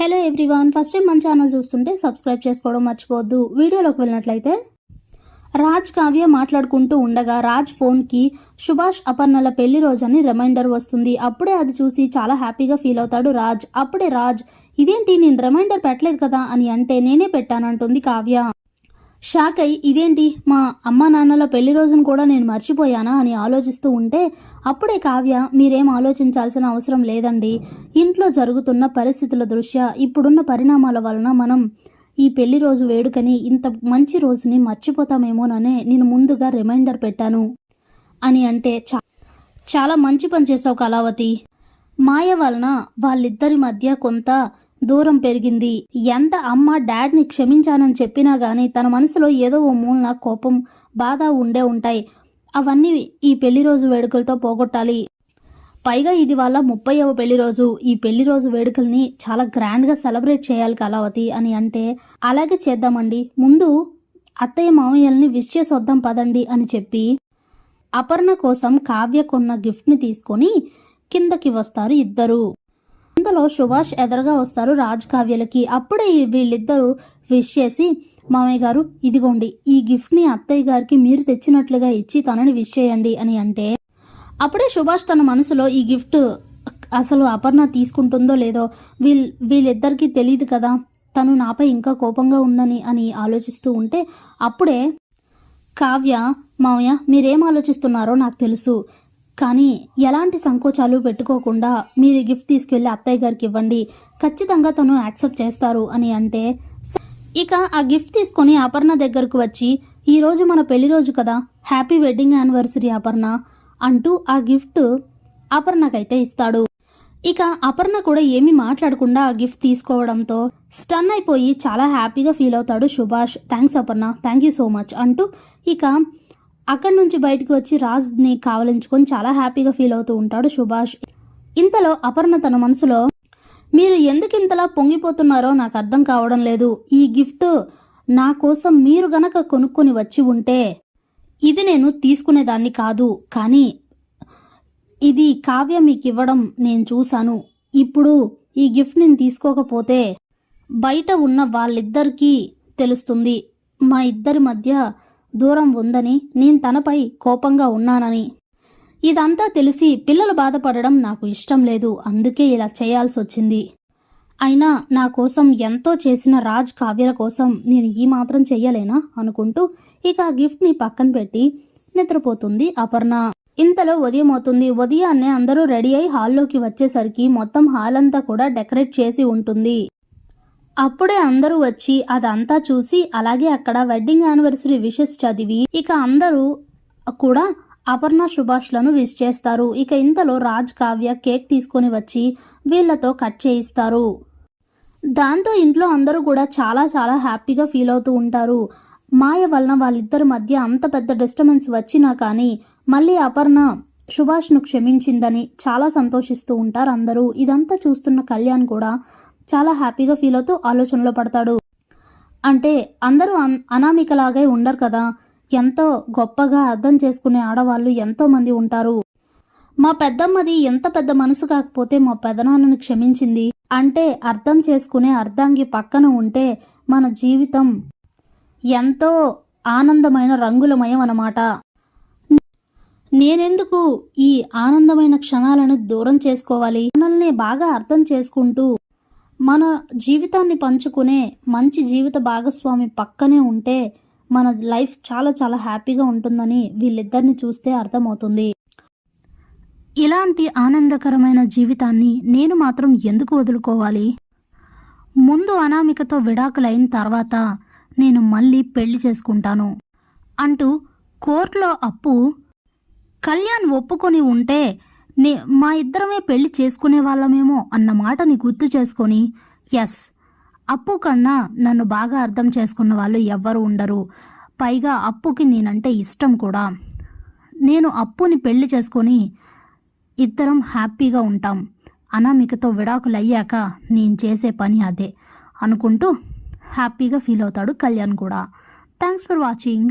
Hello everyone first time మన channel చూస్తుంటే subscribe చేసుకోవడం మర్చిపోవద్దు. వీడియోలోకి వెళ్ళినట్లయితే రాజ్ కావ్య మాట్లాడుకుంటూ ఉండగా రాజ్ ఫోన్కి సుభాష్ అపర్ణల పెళ్ళి రోజని రిమైండర్ వస్తుంది. అప్పుడే అది చూసి చాలా హ్యాపీగా ఫీల్ అవుతాడు రాజ్. అప్పుడే రాజ్ ఇదేంటి నేను రిమైండర్ పెట్టలేదు కదా అని అంటే నేనే పెట్టానంటుంది కావ్య. షాక్ అయి ఇదేంటి? మా అమ్మ నాన్నల పెళ్ళి రోజును కూడా నేను మర్చిపోయానా అని ఆలోచిస్తూ ఉంటే అప్పుడే కావ్య మీరేం ఆలోచించాల్సిన అవసరం లేదండి. ఇంట్లో జరుగుతున్న పరిస్థితుల దృష్ట్యా ఇప్పుడున్న పరిణామాల వలన మనం ఈ పెళ్ళి రోజు వేడుకని ఇంత మంచి రోజుని మర్చిపోతామేమోననే నేను ముందుగా రిమైండర్ పెట్టాను అని అంటే చా చాలా మంచి పని చేసావు కళావతి. మాయ వలన వాళ్ళిద్దరి మధ్య కొంత దూరం పెరిగింది. ఎంత అమ్మ డాడ్ని క్షమించానని చెప్పినా గానీ తన మనసులో ఏదో ఓ మూలన కోపం బాధ ఉండే ఉంటాయి. అవన్నీ ఈ పెళ్ళి రోజు వేడుకలతో పోగొట్టాలి. పైగా ఇది వాళ్ళ ముప్పైవ పెళ్ళి రోజు. ఈ పెళ్ళి రోజు వేడుకల్ని చాలా గ్రాండ్గా సెలబ్రేట్ చేయాలి కళావతి అని అంటే అలాగే చేద్దామండి. ముందు అత్తయ్య మామయ్యల్ని విష్ చేసి వద్దాం పదండి అని చెప్పి అపర్ణ కోసం కావ్య కొన్న గిఫ్ట్ని తీసుకొని కిందకి వస్తారు ఇద్దరు. ఇంతలో సుభాష్ ఎదురుగా వస్తారు రాజ్ కావ్యలకి. అప్పుడే వీళ్ళిద్దరూ విష్ చేసి మామయ్య గారు ఇదిగోండి ఈ గిఫ్ట్ని అత్తయ్య గారికి మీరు తెచ్చినట్లుగా ఇచ్చి తనని విష్ చేయండి అని అంటే అప్పుడే సుభాష్ తన మనసులో ఈ గిఫ్ట్ అసలు అపర్ణ తీసుకుంటుందో లేదో వీల్ వీళ్ళిద్దరికీ తెలియదు కదా. తను నాపై ఇంకా కోపంగా ఉందని అని ఆలోచిస్తూ ఉంటే అప్పుడే కావ్య మామయ్య మీరేం ఆలోచిస్తున్నారో నాకు తెలుసు. కానీ ఎలాంటి సంకోచాలు పెట్టుకోకుండా మీరు గిఫ్ట్ తీసుకెళ్ళి అత్తయ్య గారికి ఇవ్వండి. ఖచ్చితంగా తను యాక్సెప్ట్ చేస్తారు అని అంటే ఇక ఆ గిఫ్ట్ తీసుకొని అపర్ణ దగ్గరకు వచ్చి ఈరోజు మన పెళ్ళి రోజు కదా హ్యాపీ వెడ్డింగ్ యానివర్సరీ అపర్ణ అంటూ ఆ గిఫ్ట్ అపర్ణకైతే ఇస్తాడు. ఇక అపర్ణ కూడా ఏమీ మాట్లాడకుండా ఆ గిఫ్ట్ తీసుకోవడంతో స్టన్ అయిపోయి చాలా హ్యాపీగా ఫీల్ అవుతాడు Subhash. Thanks Aparna thank you so much అంటూ ఇక అక్కడి నుంచి బయటకు వచ్చి రాజ్ని కావలించుకొని చాలా హ్యాపీగా ఫీల్ అవుతూ ఉంటాడు సుభాష్. ఇంతలో అపర్ణ తన మనసులో మీరు ఎందుకు ఇంతలా పొంగిపోతున్నారో నాకు అర్థం కావడం లేదు. ఈ గిఫ్ట్ నా కోసం మీరు గనక కొనుక్కొని వచ్చి ఉంటే ఇది నేను తీసుకునేదాన్ని కాదు. కానీ ఇది కావ్య మీకు ఇవ్వడం నేను చూశాను. ఇప్పుడు ఈ గిఫ్ట్ నేను తీసుకోకపోతే బయట ఉన్న వాళ్ళిద్దరికీ తెలుస్తుంది. మా ఇద్దరి మధ్య దూరం ఉందని నేను తనపై కోపంగా ఉన్నానని. ఇదంతా తెలిసి పిల్లలు బాధపడడం నాకు ఇష్టం లేదు అందుకే ఇలా చేయాల్సి వచ్చింది. అయినా నా కోసం ఎంతో చేసిన రాజ్ కావ్యల కోసం నేను ఈ మాత్రం చెయ్యలేనా అనుకుంటూ ఇక ఆ గిఫ్ట్ని పక్కన పెట్టి నిద్రపోతుంది అపర్ణ. ఇంతలో ఉదయం అవుతుంది. ఉదయాన్నే అందరూ రెడీ అయి హాల్లోకి వచ్చేసరికి మొత్తం హాల్ అంతా కూడా డెకరేట్ చేసి ఉంటుంది. అప్పుడే అందరూ వచ్చి అదంతా చూసి అలాగే అక్కడ వెడ్డింగ్ యానివర్సరీ విషెస్ చదివి ఇక అందరూ కూడా అపర్ణ సుభాష్లను విష్ చేస్తారు. ఇక ఇంతలో రాజ్ కావ్య కేక్ తీసుకొని వచ్చి వీళ్ళతో కట్ చేయిస్తారు. దాంతో ఇంట్లో అందరూ కూడా చాలా చాలా హ్యాపీగా ఫీల్ అవుతూ ఉంటారు. మాయ వలన వాళ్ళిద్దరి మధ్య అంత పెద్ద డిస్టర్బెన్స్ వచ్చినా కానీ మళ్ళీ అపర్ణ సుభాష్ను క్షమించిందని చాలా సంతోషిస్తూ ఉంటారు అందరూ. ఇదంతా చూస్తున్న కళ్యాణ్ కూడా చాలా హ్యాపీగా ఫీల్ అవుతూ ఆలోచనలో పడతాడు. అంటే అందరూ అన్ అనామికలాగే ఉండరు కదా. ఎంతో గొప్పగా అర్థం చేసుకునే ఆడవాళ్ళు ఎంతో మంది ఉంటారు. మా పెద్దమ్మది ఎంత పెద్ద మనసు కాకపోతే మా పెదనాన్నని క్షమించింది. అంటే అర్థం చేసుకునే అర్థాంగి పక్కన ఉంటే మన జీవితం ఎంతో ఆనందమైన రంగులమయం అన్నమాట. నేనెందుకు ఈ ఆనందమైన క్షణాలను దూరం చేసుకోవాలి? మనల్ని బాగా అర్థం చేసుకుంటూ మన జీవితాన్ని పంచుకునే మంచి జీవిత భాగస్వామి పక్కనే ఉంటే మన లైఫ్ చాలా చాలా హ్యాపీగా ఉంటుందని వీళ్ళిద్దరిని చూస్తే అర్థమవుతుంది. ఇలాంటి ఆనందకరమైన జీవితాన్ని నేను మాత్రం ఎందుకు వదులుకోవాలి? ముందు అనామికతో విడాకులైన తర్వాత నేను మళ్ళీ పెళ్ళి చేసుకుంటాను అంటూ కోర్టులో అప్పు కళ్యాణ్ ఒప్పుకొని ఉంటే నే మా ఇద్దరమే పెళ్ళి చేసుకునే వాళ్ళమేమో అన్న మాటని గుర్తు చేసుకొని ఎస్ అప్పు కన్నా నన్ను బాగా అర్థం చేసుకున్న వాళ్ళు ఎవ్వరు ఉండరు. పైగా అప్పుకి నేనంటే ఇష్టం కూడా. నేను అప్పుని పెళ్ళి చేసుకొని ఇద్దరం హ్యాపీగా ఉంటాం. అనామికతో విడాకులు అయ్యాక నేను చేసే పని అదే అనుకుంటూ హ్యాపీగా ఫీల్ అవుతాడు కళ్యాణ్ కూడా. Thanks for watching.